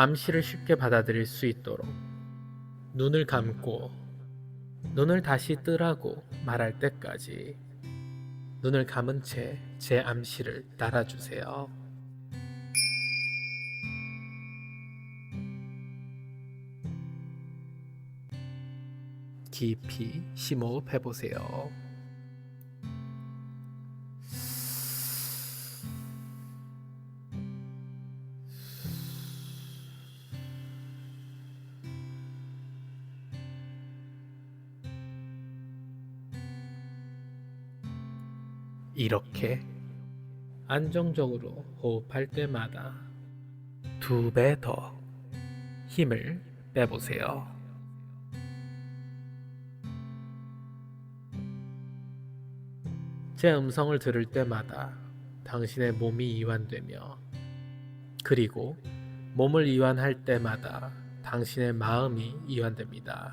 암시를 쉽게 받아들일 수 있도록 눈을 감고 눈을 다시 뜨라고 말할 때까지 눈을 감은 채 제 암시를 따라주세요. 깊이 심호흡 해보세요. 이렇게 안정적으로 호흡할 때마다 두 배 더 힘을 빼보세요. 제 음성을 들을 때마다 당신의 몸이 이완되며 그리고 몸을 이완할 때마다 당신의 마음이 이완됩니다.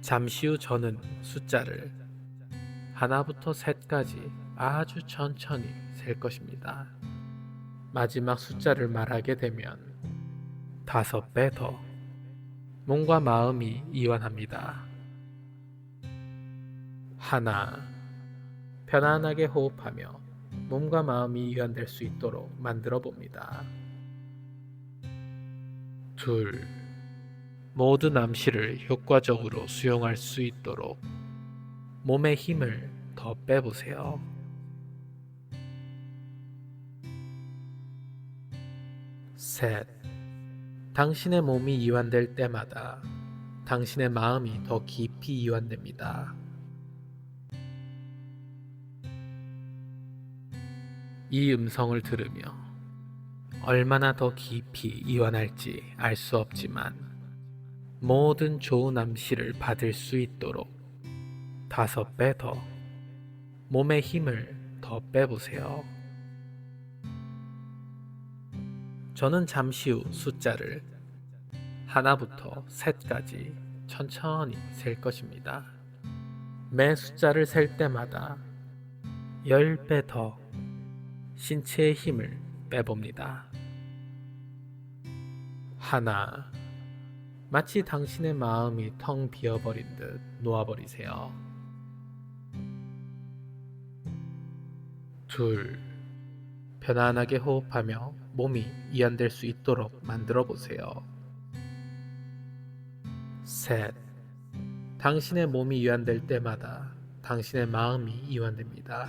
잠시 후 저는 숫자를 하나부터 셋까지 아주 천천히 셀 것입니다. 마지막 숫자를 말하게 되면 다섯 배 더 몸과 마음이 이완합니다. 하나, 편안하게 호흡하며 몸과 마음이 이완될 수 있도록 만들어 봅니다. 둘, 모든 암시를 효과적으로 수용할 수 있도록 몸의 힘을 더 빼보세요. 셋. 당신의 몸이 이완될 때마다 당신의 마음이 더 깊이 이완됩니다. 이 음성을 들으며 얼마나 더 깊이 이완할지 알 수 없지만 모든 좋은 암시를 받을 수 있도록 다섯 배 더 몸의 힘을 더 빼보세요. 저는 잠시 후 숫자를 하나부터 셋까지 천천히 셀 것입니다. 매 숫자를 셀 때마다 열배더 신체의 힘을 빼봅니다. 하나, 마치 당신의 마음이 텅 비어버린 듯 놓아버리세요. 둘, 편안하게 호흡하며 몸이 이완될 수 있도록 만들어 보세요. 셋, 당신의 몸이 이완될 때마다 당신의 마음이 이완됩니다.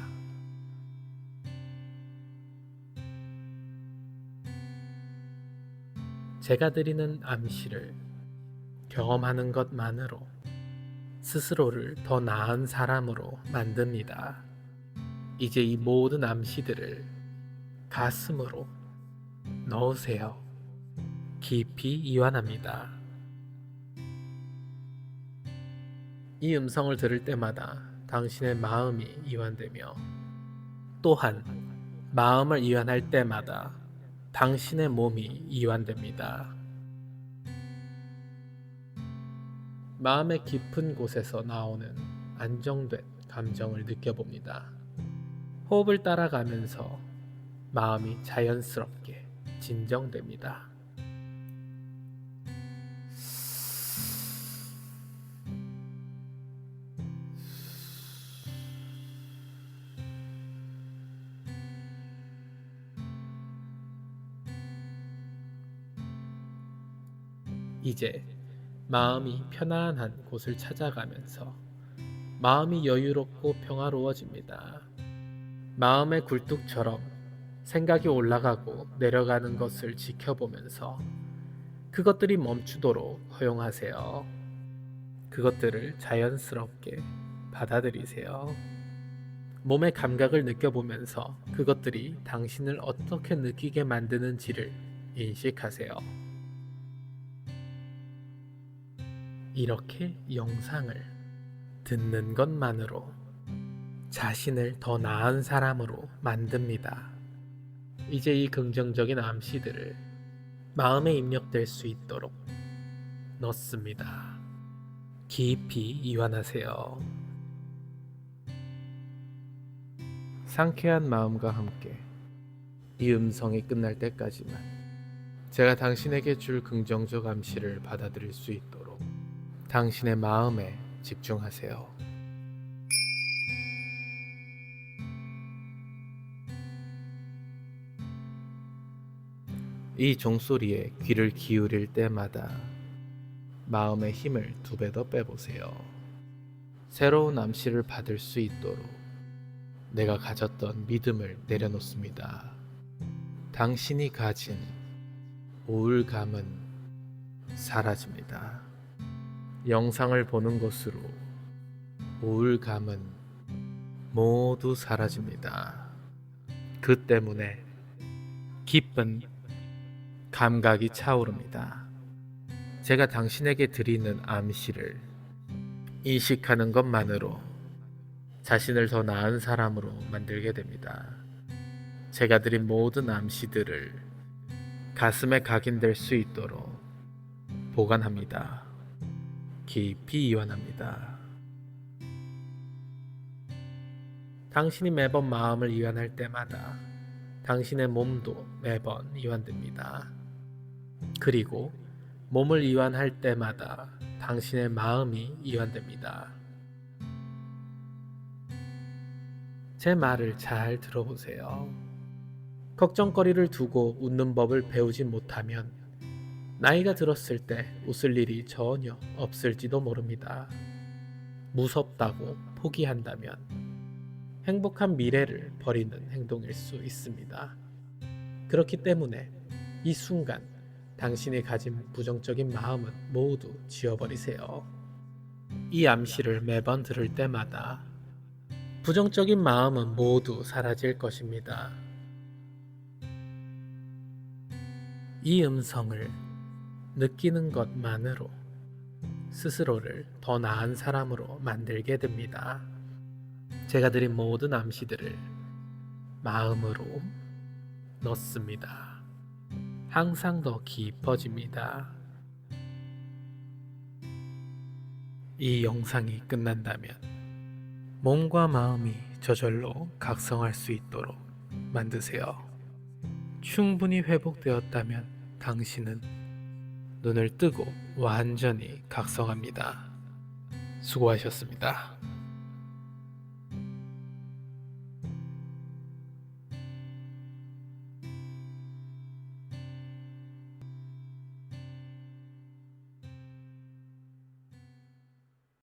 제가 드리는 암시를 경험하는 것만으로 스스로를 더 나은 사람으로 만듭니다. 이제 이 모든 암시들을 가슴으로 넣으세요. 깊이 이완합니다. 이 음성을 들을 때마다 당신의 마음이 이완되며 또한 마음을 이완할 때마다 당신의 몸이 이완됩니다. 마음의 깊은 곳에서 나오는 안정된 감정을 느껴봅니다. 호흡을 따라가면서 마음이 자연스럽게 진정됩니다. 이제 마음이 편안한 곳을 찾아가면서 마음이 여유롭고 평화로워집니다. 마음의 굴뚝처럼 생각이 올라가고 내려가는 것을 지켜보면서 그것들이 멈추도록 허용하세요. 그것들을 자연스럽게 받아들이세요. 몸의 감각을 느껴보면서 그것들이 당신을 어떻게 느끼게 만드는지를 인식하세요. 이렇게 영상을 듣는 것만으로 자신을 더 나은 사람으로 만듭니다. 이제 이 긍정적인 암시들을 마음에 입력될 수 있도록 넣습니다. 깊이 이완하세요. 상쾌한 마음과 함께 이 음성이 끝날 때까지만 제가 당신에게 줄 긍정적 암시를 받아들일 수 있도록 당신의 마음에 집중하세요. 이 종소리에 귀를 기울일 때마다 마음의 힘을 두 배 더 빼보세요. 새로운 암시를 받을 수 있도록 내가 가졌던 믿음을 내려놓습니다. 당신이 가진 우울감은 사라집니다. 영상을 보는 것으로 우울감은 모두 사라집니다. 그 때문에 기쁜 감각이 차오릅니다. 제가 당신에게 드리는 암시를 인식하는 것만으로 자신을 더 나은 사람으로 만들게 됩니다. 제가 드린 모든 암시들을 가슴에 각인될 수 있도록 보관합니다. 깊이 이완합니다. 당신이 매번 마음을 이완할 때마다 당신의 몸도 매번 이완됩니다. 그리고 몸을 이완할 때마다 당신의 마음이 이완됩니다. 제 말을 잘 들어보세요. 걱정거리를 두고 웃는 법을 배우지 못하면 나이가 들었을 때 웃을 일이 전혀 없을지도 모릅니다. 무섭다고 포기한다면 행복한 미래를 버리는 행동일 수 있습니다. 그렇기 때문에 이 순간 당신이 가진 부정적인 마음은 모두 지워버리세요. 이 암시를 매번 들을 때마다 부정적인 마음은 모두 사라질 것입니다. 이 음성을 느끼는 것만으로 스스로를 더 나은 사람으로 만들게 됩니다. 제가 드린 모든 암시들을 마음으로 넣습니다. 항상 더 깊어집니다. 이 영상이 끝난다면 몸과 마음이 저절로 각성할 수 있도록 만드세요. 충분히 회복되었다면 당신은 눈을 뜨고 완전히 각성합니다. 수고하셨습니다.